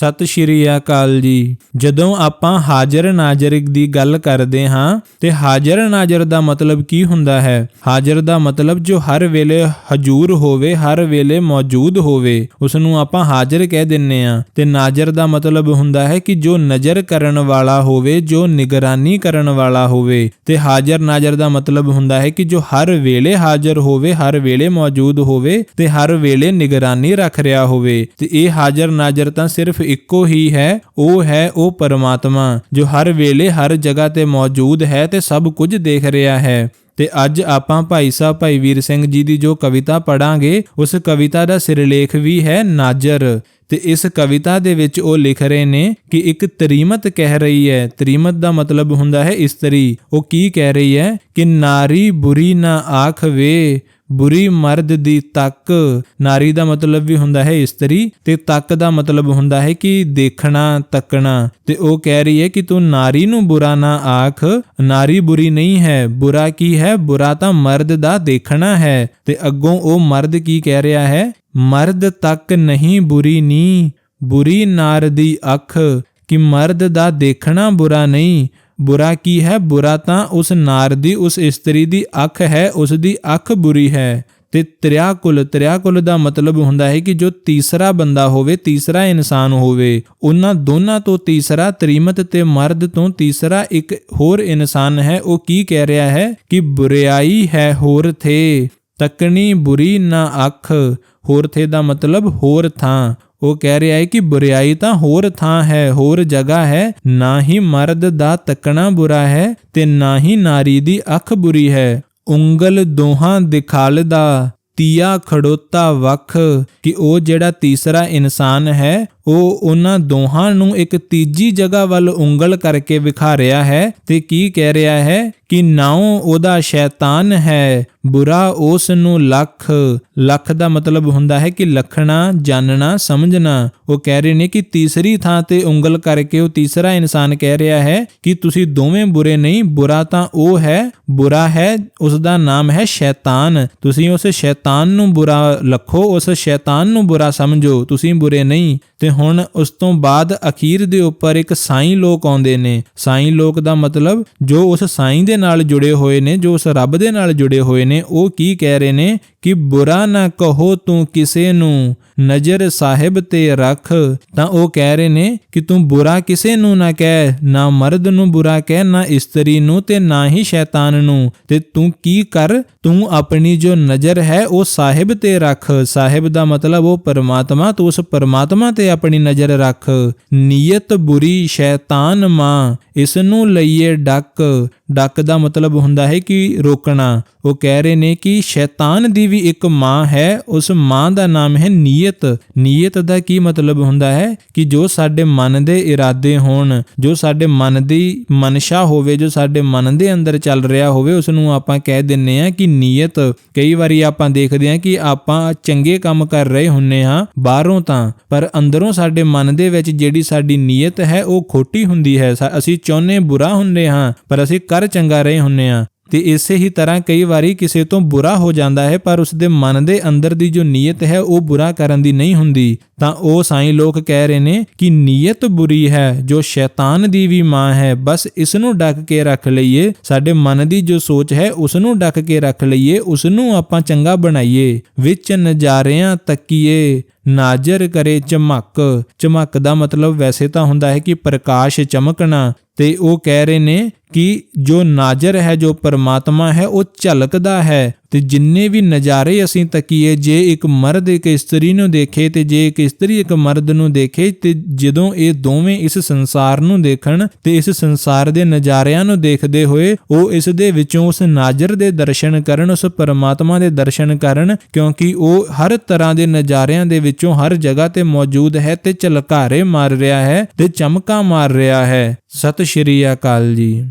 ਸਤਿ ਸ਼੍ਰੀ ਅਕਾਲ ਜੀ। ਜਦੋਂ ਆਪਾਂ ਹਾਜ਼ਰ ਨਾਜ਼ਰ ਦੀ ਗੱਲ ਕਰਦੇ ਹਾਂ, ਤੇ ਹਾਜ਼ਰ ਨਾਜ਼ਰ ਦਾ ਮਤਲਬ ਕੀ ਹੁੰਦਾ ਹੈ? ਹਾਜ਼ਰ ਦਾ ਮਤਲਬ ਜੋ ਹਰ ਵੇਲੇ ਹਜੂਰ ਹੋਵੇ, ਹਰ ਵੇਲੇ ਮੌਜੂਦ ਹੋਵੇ ਉਸ ਨੂੰ ਆਪਾਂ ਹਾਜ਼ਰ ਕਹਿ ਦਿੰਨੇ ਆ ਤੇ ਨਾਜ਼ਰ ਦਾ ਮਤਲਬ ਹੁੰਦਾ ਹੈ ਕਿ ਜੋ ਨਜ਼ਰ ਕਰਨ ਵਾਲਾ ਹੋਵੇ, ਜੋ ਨਿਗਰਾਨੀ ਕਰਨ ਵਾਲਾ ਹੋਵੇ। ਤੇ ਹਾਜ਼ਰ ਨਾਜ਼ਰ ਦਾ ਮਤਲਬ ਹੁੰਦਾ ਹੈ ਕਿ ਜੋ ਹਰ ਵੇਲੇ ਹਾਜ਼ਰ ਹੋਵੇ, ਹਰ ਵੇਲੇ ਮੌਜੂਦ ਹੋਵੇ, ਤੇ ਹਰ ਵੇਲੇ ਨਿਗਰਾਨੀ ਰੱਖ ਰਿਹਾ ਹੋਵੇ। ਤੇ ਇਹ ਹਾਜ਼ਰ ਨਾਜ਼ਰ ਤਾਂ ਸਿਰਫ ਇੱਕੋ ਹੀ ਹੈ, ਉਹ ਹੈ ਉਹ ਪਰਮਾਤਮਾ, ਜੋ ਹਰ ਵੇਲੇ ਹਰ ਜਗ੍ਹਾ ਤੇ ਮੌਜੂਦ ਹੈ ਤੇ ਸਭ ਕੁਝ ਦੇਖ ਰਿਹਾ ਹੈ। ਤੇ ਅੱਜ ਆਪਾਂ ਭਾਈ ਸਾਹਿਬ, ਭਾਈ ਵੀਰ ਸਿੰਘ ਜੀ ਦੀ ਜੋ ਕਵਿਤਾ ਪੜਾਂਗੇ ਉਸ ਕਵਿਤਾ ਦਾ ਸਿਰਲੇਖ ਵੀ ਹੈ ਨਾਜਰ। ਤੇ ਇਸ ਕਵਿਤਾ ਦੇ ਵਿੱਚ ਉਹ ਲਿਖ ਰਹੇ ਨੇ ਕਿ ਇੱਕ ਤਰੀਮਤ ਕਹਿ ਰਹੀ ਹੈ। ਤਰੀਮਤ ਦਾ ਮਤਲਬ ਹੁੰਦਾ ਹੈ ਇਸਤਰੀ। ਉਹ ਕੀ ਕਹਿ ਰਹੀ ਹੈ? ਕਿ ਨਾਰੀ ਬੁਰੀ ਨਾ ਆਖ ਵੇ ਬੁਰੀ ਮਰਦ ਦੀ ਤੱਕ, ਨਾਰੀ ਦਾ ਮਤਲਬ ਵੀ ਹੁੰਦਾ ਹੈ ਇਸਤਰੀ ਤੇ ਤੱਕ ਦਾ ਮਤਲਬ ਹੁੰਦਾ ਹੈ ਕਿ ਦੇਖਣਾ, ਤੱਕਣਾ। ਤੇ ਉਹ ਕਹਿ ਰਹੀ ਹੈ ਕਿ ਤੂੰ ਨਾਰੀ ਨੂੰ ਬੁਰਾ ਨਾ ਆਖ। ਨਾਰੀ ਬੁਰੀ ਨਹੀਂ ਹੈ, ਬੁਰਾ ਕੀ ਹੈ? ਬੁਰਾ ਤਾਂ ਮਰਦ ਦਾ ਦੇਖਣਾ ਹੈ। ਤੇ ਅੱਗੋਂ ਉਹ ਮਰਦ ਕੀ ਕਹਿ ਰਿਹਾ ਹੈ? ਮਰਦ ਤੱਕ ਨਹੀਂ ਬੁਰੀ ਨੀ। ਬੁਰੀ ਨਾਰ ਦੀ ਅੱਖ, ਕਿ ਮਰਦ ਦਾ ਦੇਖਣਾ ਬੁਰਾ ਨਹੀਂ। ਬੁਰਾ ਕੀ ਹੈ? ਬੁਰਾ ਤਾਂ ਉਸ ਨਾਰ ਦੀ, ਉਸ ਇਸਤਰੀ ਦੀ ਅੱਖ ਹੈ, ਉਸ ਦੀ ਅੱਖ ਬੁਰੀ ਹੈ। ਤੇ ਤ੍ਰਿਆਕੁਲ ਤ੍ਰਿਆਕੁਲ ਦਾ ਮਤਲਬ ਹੁੰਦਾ ਹੈ ਕਿ ਜੋ ਤੀਸਰਾ ਬੰਦਾ ਹੋਵੇ, ਤੀਸਰਾ ਇਨਸਾਨ ਹੋਵੇ, ਉਹਨਾਂ ਦੋਨਾਂ ਤੋਂ ਤੀਸਰਾ ਤ੍ਰਿਮਤ ਤੇ ਮਰਦ ਤੋਂ ਤੀਸਰਾ ਇੱਕ ਹੋਰ ਇਨਸਾਨ ਹੈ, ਉਹ ਕੀ ਕਹਿ ਰਿਹਾ ਹੈ? ਕਿ ਬੁਰੀਾਈ ਹੈ, ਹੋਰ ਥੇ। ਤਕਣੀ ਬੁਰੀ ਨਾ ਅੱਖ, ਹੋਰ ਥੇ ਦਾ ਮਤਲਬ ਹੋਰ ਥਾਂ। ਉਹ ਕਹਿ ਰਿਹਾ ਹੈ ਕਿ ਬੁਰੀਾਈ ਤਾਂ ਹੋਰ ਥਾਂ ਹੈ, ਹੋਰ ਜਗ੍ਹਾ ਹੈ। ਨਾ ਹੀ ਮਰਦ ਦਾ ਤੱਕਣਾ ਬੁਰਾ ਹੈ ਤੇ ਨਾ ਹੀ ਨਾਰੀ ਦੀ ਅੱਖ ਬੁਰੀ ਹੈ। ਉਂਗਲ ਦੋਹਾਂ ਦਿਖਾਲਦਾ ਤੀਆ ਖੜੋਤਾ ਵਖ ਕਿ ਉਹ ਜਿਹੜਾ ਤੀਸਰਾ ਇਨਸਾਨ ਹੈ, ਉਹ ਉਹਨਾਂ ਦੋਹਾਂ ਨੂੰ ਇੱਕ ਤੀਜੀ ਜਗ੍ਹਾ ਵੱਲ ਉਂਗਲ ਕਰਕੇ ਵਿਖਾ ਰਿਹਾ ਹੈ ਤੇ ਕੀ ਕਹਿ ਰਿਹਾ ਹੈ ਕਿ ਨਾਉ ਉਹਦਾ ਸ਼ੈਤਾਨ ਹੈ। ਬੁਰਾ ਉਸ ਨੂੰ ਲੱਖ ਲੱਖ ਦਾ ਮਤਲਬ ਹੁੰਦਾ ਹੈ ਕਿ ਲਖਣਾ, ਜਾਣਨਾ, ਸਮਝਣਾ। ਉਹ ਕਹਿ ਰਹੇ ਨੇ ਕਿ ਤੀਸਰੀ ਥਾਂ ਤੇ ਉਂਗਲ ਕਰਕੇ ਉਹ ਤੀਸਰਾ ਇਨਸਾਨ ਕਹਿ ਰਿਹਾ ਹੈ ਕਿ ਤੁਸੀਂ ਦੋਵੇਂ ਬੁਰੇ ਨਹੀਂ, ਬੁਰਾ ਤਾਂ ਉਹ ਹੈ, ਬੁਰਾ ਹੈ ਉਸ ਦਾ ਨਾਮ ਹੈ ਸ਼ੈਤਾਨ। ਤੁਸੀਂ ਉਸ ਸ਼ੈਤਾਨ ਨੂੰ ਬੁਰਾ ਲੱਖੋ ਉਸ ਸ਼ੈਤਾਨ ਨੂੰ ਬੁਰਾ ਸਮਝੋ। ਤੁਸੀਂ ਬੁਰੇ ਨਹੀਂ ਤੇ ਹੁਣ ਉਸ ਤੋਂ ਬਾਅਦ ਅਖੀਰ ਦੇ ਉੱਪਰ ਇੱਕ ਸਾਈਂ ਲੋਕ ਆਉਂਦੇ ਨੇ। ਸਾਈਂ ਲੋਕ ਦਾ ਮਤਲਬ ਜੋ ਉਸ ਸਾਈਂ ਦੇ ਨਾਲ ਜੁੜੇ ਹੋਏ ਨੇ, ਜੋ ਉਸ ਰੱਬ ਦੇ ਨਾਲ ਜੁੜੇ ਹੋਏ ਨੇ, ਉਹ ਕੀ ਕਹਿ ਰਹੇ ਨੇ ਕਿ ਬੁਰਾ ਨਾ ਕਹੋ ਤੂੰ ਕਿਸੇ ਨੂੰ, ਨਜ਼ਰ ਸਾਹਿਬ ਤੇ ਰੱਖ। ਤਾਂ ਉਹ ਕਹਿ ਰਹੇ ਨੇ ਕਿ ਤੂੰ ਬੁਰਾ ਕਿਸੇ ਨੂੰ ਨਾ ਕਹਿ, ਨਾ ਮਰਦ ਨੂੰ ਬੁਰਾ ਕਹਿ, ਨਾ ਇਸਤਰੀ ਨੂੰ ਤੇ ਨਾ ਹੀ ਸ਼ੈਤਾਨ ਨੂੰ। ਤੇ ਤੂੰ ਕੀ ਕਰ? ਤੂੰ ਆਪਣੀ ਜੋ ਨਜ਼ਰ ਹੈ ਉਹ ਸਾਹਿਬ ਤੇ ਰੱਖ। ਸਾਹਿਬ ਦਾ ਮਤਲਬ ਉਹ ਪਰਮਾਤਮਾ, ਤੂੰ ਉਸ ਪਰਮਾਤਮਾ ਤੇ ਆਪਣੀ ਨਜ਼ਰ ਰੱਖ। ਨੀਅਤ ਬੁਰੀ ਸ਼ੈਤਾਨ ਮਾਂ ਇਸ ਨੂੰ ਲਈਏ ਡੱਕ। ਡੱਕ ਦਾ ਮਤਲਬ ਹੁੰਦਾ ਹੈ ਕਿ ਰੋਕਣਾ। ਉਹ ਕਹਿ ਰਹੇ ਨੇ ਕਿ ਸ਼ੈਤਾਨ ਦੀ ਵੀ ਇੱਕ ਮਾਂ ਹੈ, ਉਸ ਮਾਂ ਦਾ ਨਾਮ ਹੈ ਨੀਅਤ। ਨੀਅਤ ਦਾ ਕੀ ਮਤਲਬ ਹੁੰਦਾ ਹੈ? ਕਿ ਜੋ ਸਾਡੇ ਮਨ ਦੇ ਇਰਾਦੇ ਹੋਣ, ਜੋ ਸਾਡੇ ਮਨ ਦੀ ਮਨਸ਼ਾ ਹੋਵੇ, ਜੋ ਸਾਡੇ ਮਨ ਦੇ ਅੰਦਰ ਚੱਲ ਰਿਹਾ ਹੋਵੇ ਉਸ ਨੂੰ ਆਪਾਂ ਕਹਿ ਦਿੰਨੇ ਆ ਕਿ ਨੀਅਤ। ਕਈ ਵਾਰੀ ਆਪਾਂ ਦੇਖਦੇ ਆ ਕਿ ਆਪਾਂ ਚੰਗੇ ਕੰਮ ਕਰ ਰਹੇ ਹੁੰਨੇ ਆ ਬਾਹਰੋਂ ਤਾਂ, ਪਰ ਅੰਦਰ ਸਾਡੇ ਮਨ ਦੇ ਵਿੱਚ ਜਿਹੜੀ ਸਾਡੀ ਨੀਅਤ ਹੈ, ਉਹ ਖੋਟੀ ਹੁੰਦੀ ਹੈ। ਅਸੀਂ ਚਾਹੁੰਦੇ ਬੁਰਾ ਹੁੰਦੇ ਹਾਂ, ਪਰ ਅਸੀਂ ਕਰ ਚੰਗਾ ਰਹੇ ਹੁੰਦੇ ਹਾਂ। ਤੇ ਇਸੇ ਹੀ ਤਰ੍ਹਾਂ ਕਈ ਵਾਰੀ ਕਿਸੇ ਤੋਂ ਬੁਰਾ ਹੋ ਜਾਂਦਾ ਹੈ, ਪਰ ਉਸ ਦੇ ਮਨ ਦੇ ਅੰਦਰ ਦੀ ਜੋ ਨੀਅਤ ਹੈ, ਉਹ ਬੁਰਾ ਕਰਨ ਦੀ ਨਹੀਂ ਹੁੰਦੀ। ਤਾਂ ਉਹ ਸਾਈਂ ਲੋਕ ਕਹਿ ਰਹੇ ਨੇ ਕਿ ਨੀਅਤ ਬੁਰੀ ਹੈ, ਜੋ ਸ਼ੈਤਾਨ ਦੀ ਵੀ ਮਾਂ ਹੈ, ਬਸ ਇਸ ਨੂੰ ਡੱਕ ਕੇ ਰੱਖ ਲਈਏ। ਸਾਡੇ ਮਨ ਦੀ ਜੋ ਸੋਚ ਹੈ ਉਸ ਨੂੰ ਡੱਕ ਕੇ ਰੱਖ ਲਈਏ ਉਸ ਨੂੰ ਆਪਾਂ ਚੰਗਾ ਬਣਾਈਏ। ਵਿੱਚ ਨਜ਼ਾਰਿਆਂ ਤੱਕੀਏ, ਨਾਜ਼ਰ ਕਰੇ ਚਮਕ। ਚਮਕ ਦਾ ਮਤਲਬ ਵੈਸੇ ਤਾਂ ਹੁੰਦਾ ਹੈ ਕਿ ਪ੍ਰਕਾਸ਼ ਚਮਕਣਾ। ਤੇ ਉਹ ਕਹਿ ਰਹੇ ਨੇ ਕਿ ਜੋ ਨਾਜ਼ਰ ਹੈ, ਜੋ ਪਰਮਾਤਮਾ ਹੈ, ਉਹ ਝਲਕਦਾ ਹੈ। ਤੇ ਜਿੰਨੇ ਵੀ ਨਜ਼ਾਰੇ ਅਸੀਂ ਤੱਕੀਏ, ਜੇ ਇੱਕ ਮਰਦ ਇੱਕ ਇਸਤਰੀ ਨੂੰ ਦੇਖੇ ਤੇ ਜੇ ਇੱਕ ਇਸਤਰੀ ਇੱਕ ਮਰਦ ਨੂੰ ਦੇਖੇ ਤੇ ਜਦੋਂ ਇਹ ਦੋਵੇਂ ਇਸ ਸੰਸਾਰ ਨੂੰ ਦੇਖਣ ਤੇ ਇਸ ਸੰਸਾਰ ਦੇ ਨਜ਼ਾਰਿਆਂ ਨੂੰ ਦੇਖਦੇ ਹੋਏ, ਉਹ ਇਸ ਦੇ ਵਿੱਚੋਂ ਉਸ ਨਾਜ਼ਰ ਦੇ ਦਰਸ਼ਨ ਕਰਨ, ਉਸ ਪਰਮਾਤਮਾ ਦੇ ਦਰਸ਼ਨ ਕਰਨ, ਕਿਉਂਕਿ ਉਹ ਹਰ ਤਰ੍ਹਾਂ ਦੇ ਨਜ਼ਾਰਿਆਂ ਦੇ ਵਿੱਚੋਂ ਹਰ ਜਗ੍ਹਾ ਤੇ ਮੌਜੂਦ ਹੈ ਤੇ ਝਲਕਾਰੇ ਮਾਰ ਰਿਹਾ ਹੈ ਤੇ ਚਮਕਾ ਮਾਰ ਰਿਹਾ ਹੈ। ਸਤਿ ਸ਼੍ਰੀ ਅਕਾਲ ਜੀ।